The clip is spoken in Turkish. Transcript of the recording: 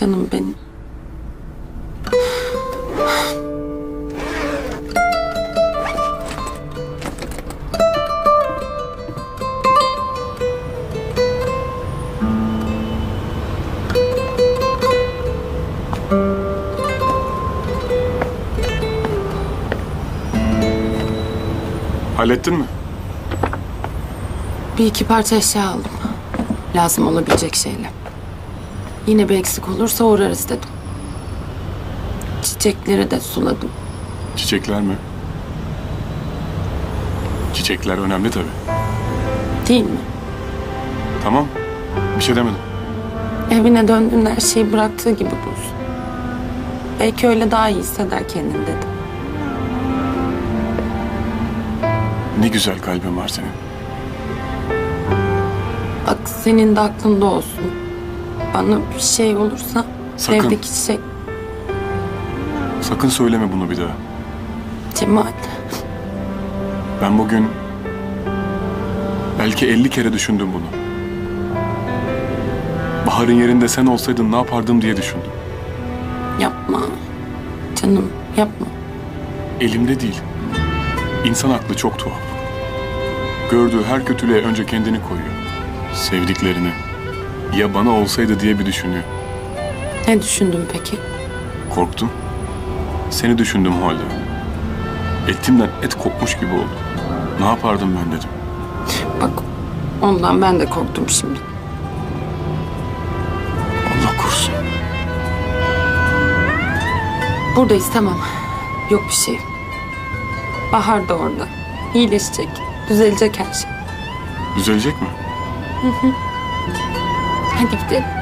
Canım benim. Hallettin mi? Bir iki parça eşya aldım. Lazım olabilecek şeyler. Yine bir eksik olursa uğrarız dedim. Çiçekleri de suladım. Çiçekler mi? Çiçekler önemli tabii. Değil mi? Tamam. Bir şey demedim. Evine döndüğünde her şeyi bıraktığı gibi bulsun. Belki öyle daha iyi hisseder kendini dedim. Ne güzel kalbin var senin. Bak senin de aklında olsun. Bana bir şey olursa Sakın. evdeki çiçek Sakın söyleme bunu bir daha. Cemal. Ben bugün belki 50 kere düşündüm bunu. Bahar'ın yerinde sen olsaydın ne yapardım diye düşündüm. Yapma. Canım yapma. Elimde değil. İnsan aklı çok tuhaf. Gördüğü her kötülüğe önce kendini koyuyor. Sevdiklerini. Ya bana olsaydı diye bir düşünüyor. Ne düşündün peki? Korktum. Seni düşündüm o halde. Etimden et kopmuş gibi oldu. Ne yapardım ben dedim. Bak ondan ben de korktum şimdi. Allah korusun. Buradayız tamam. Yok bir şey. Bahar da orada. İyileşecek. Düzelecek her şey. Düzelecek mi? 入ってきて。